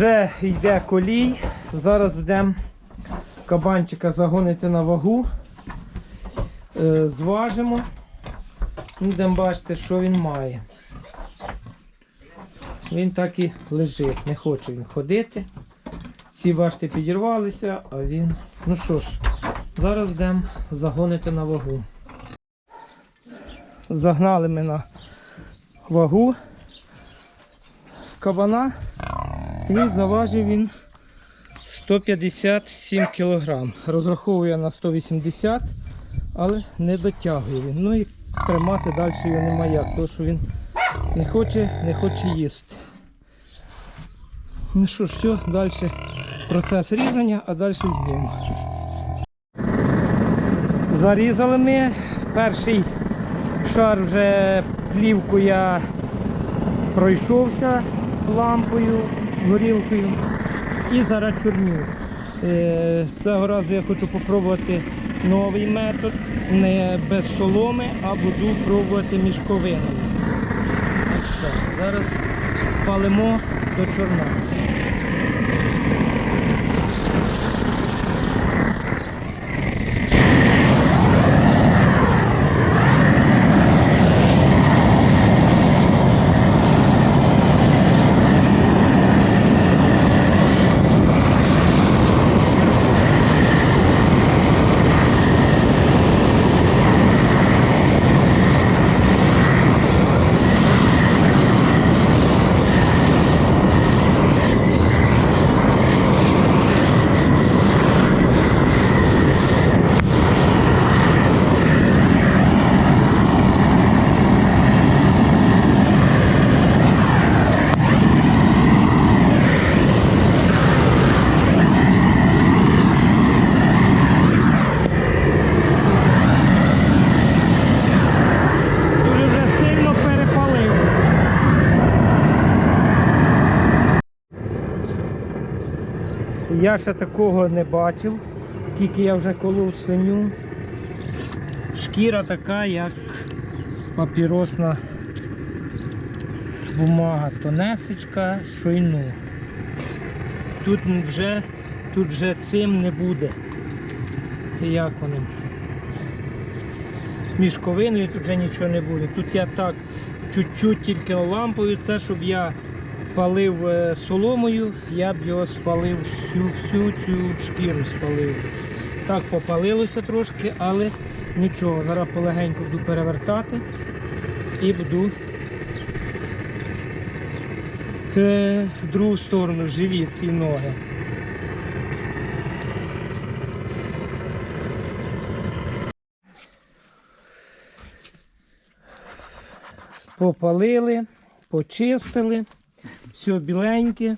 Вже йде колій. Зараз будемо кабанчика загонити на вагу. Е, Зважимо. І Будемо бачити, що він має. Він так і лежить, не хоче він ходити. Ці бачите, підірвалися, а він. Ну що ж, зараз будемо загонити на вагу. Загнали ми на вагу кабана. І заважив він 157 кг. Розраховую я на 180, але не дотягує він. Ну і тримати далі його немає тому що він не хоче, не хоче їсти. Ну що ж, все, далі процес різання, а далі знімемо. Зарізали ми. Перший шар вже плівку я пройшовся лампою, горілкою і зараз чорню. Е, Цього разу я хочу спробувати новий метод, не без соломи, а буду пробувати мішковину. Зараз палимо до чорна. Дуже вже сильно перепалив. Я ще такого не бачив, скільки я вже колов свиню. Шкіра така, як папіросна бумага, тонесечка, шойну. Тут вже, тут вже цим не буде. Як вони? мішковиною тут вже нічого не буде. Тут я так чуть-чуть тільки лампою, це щоб я палив е, соломою, я б його спалив всю, всю цю шкіру спалив. Так попалилося трошки, але нічого. Зараз полегенько буду перевертати і буду е, в другу сторону живіт і ноги. Попалили, почистили, все біленьке.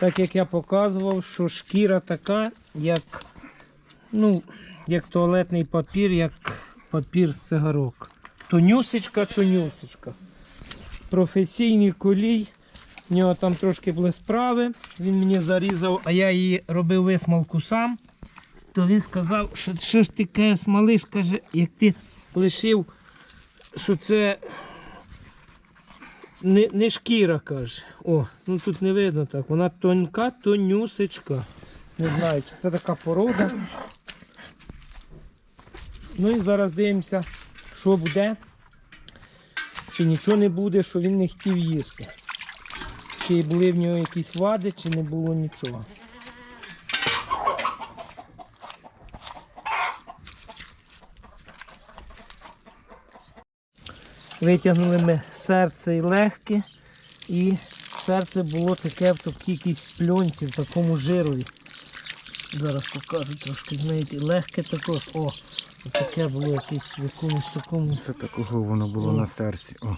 Так як я показував, що шкіра така, як, ну, як туалетний папір, як папір з цигарок. Тонюсечка, тонюсечка. Професійний колій. В нього там трошки були справи. Він мені зарізав, а я її робив висмалку сам. То він сказав, що що ж таке смалиш, каже, як ти лишив, що це не, не шкіра, каже. О, ну тут не видно так. Вона тонька, тонюсечка. Не знаю, чи це така порода. Ну і зараз дивимося, що буде. Чи нічого не буде, що він не хотів їсти. Чи були в нього якісь вади, чи не було нічого. Витягнули ми серце і легке. І серце було таке в такій якійсь пльонці, в такому жирові. Зараз покажу трошки, знаєте, легке також. О, таке було якесь в якомусь такому. Це такого воно було О. на серці. О.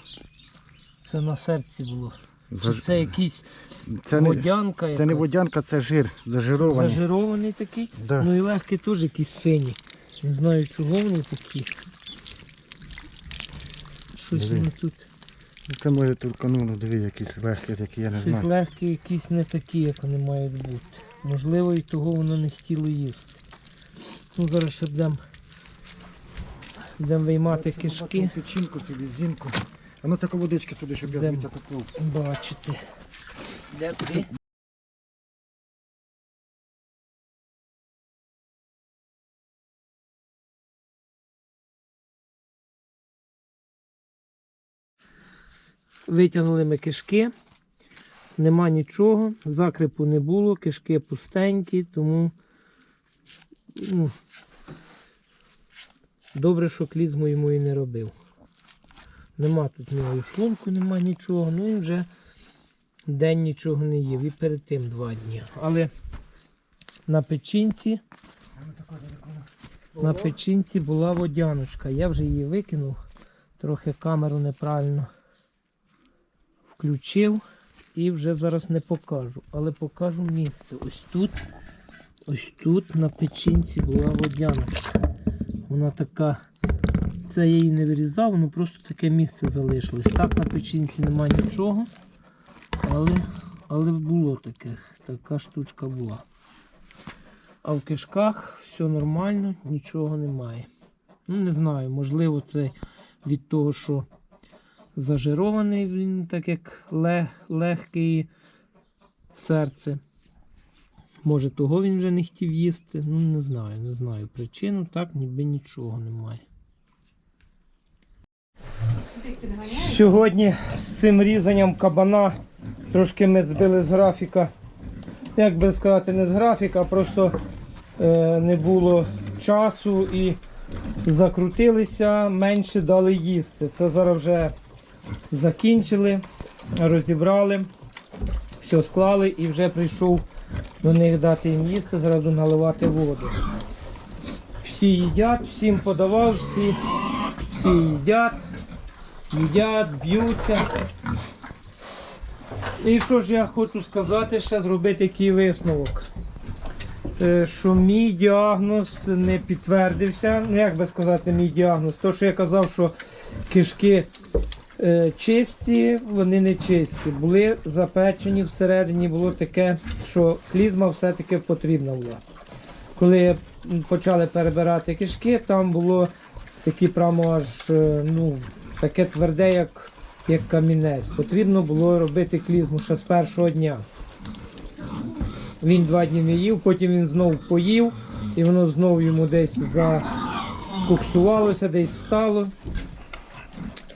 Це на серці було. Чи це якийсь Це не, водянка? це не водянка, це жир. Зажирований. Зажирований такий. Да. Ну і легкі теж якісь сині. Не знаю чого вони такі. Щось вони тут. Це може тільки, ну, ну якісь легкі, такі, я не Щось легкі, якісь не такі, як вони мають бути. Можливо, і того воно не хотіло їсти. Ну, зараз ще будемо будем виймати кишки, Печінку собі, зінку. А ну таку водички сюди, щоб я Де? звідти такого. Бачите. Де ти? Витягнули ми кишки. Нема нічого, закрипу не було, кишки пустенькі, тому ну, добре, що клізму йому і не робив. Нема тут ні шлунку, нема нічого, ну і вже день нічого не їв. І перед тим два дні. Але на печінці, на печінці була водяночка. Я вже її викинув, трохи камеру неправильно включив і вже зараз не покажу, але покажу місце. Ось тут, ось тут на печінці була водяночка. Вона така. Це я її не вирізав, воно просто таке місце залишилось. Так на печінці нема нічого. Але, але було таке. Така штучка була. А в кишках все нормально, нічого немає. Ну, не знаю, можливо, це від того, що зажирований він, так як лег, легкий серце. Може, того він вже не хотів їсти. Ну, не знаю, не знаю причину, так ніби нічого немає. Сьогодні з цим різанням кабана трошки ми збили з графіка. Як би сказати, не з графіка, просто е, не було часу і закрутилися, менше дали їсти. Це зараз вже закінчили, розібрали, все склали і вже прийшов до них дати їм їсти, зараз наливати воду. Всі їдять, всім подавав, всі, всі їдять, їдять, б'ються. І що ж я хочу сказати, ще зробити який висновок. Е, Що мій діагноз не підтвердився. Ну, як би сказати, мій діагноз. То, що я казав, що кишки чисті, вони не чисті. Були запечені всередині, було таке, що клізма все-таки потрібна була. Коли почали перебирати кишки, там було такі прямо аж е, ну, таке тверде, як, як камінець. Потрібно було робити клізму ще з першого дня. Він два дні не їв, потім він знову поїв, і воно знову йому десь закуксувалося, десь стало.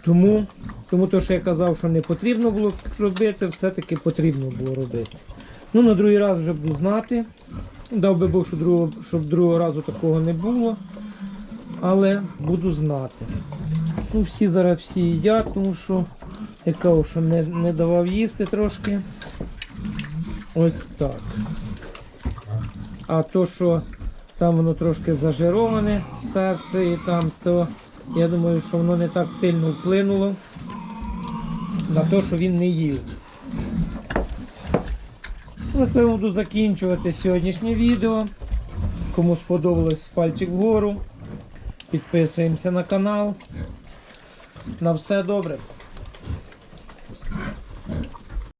Тому, тому то, що я казав, що не потрібно було робити, все-таки потрібно було робити. Ну, на другий раз вже буду знати. Дав би Бог, щоб другого, щоб другого разу такого не було. Але буду знати. Ну, всі зараз всі їдять, тому що я кажу, що не, не давав їсти трошки. Ось так. А то, що там воно трошки зажироване серце і там, то я думаю, що воно не так сильно вплинуло на те, що він не їв. На це буду закінчувати сьогоднішнє відео. Кому сподобалось пальчик вгору. Підписуємося на канал. На все добре.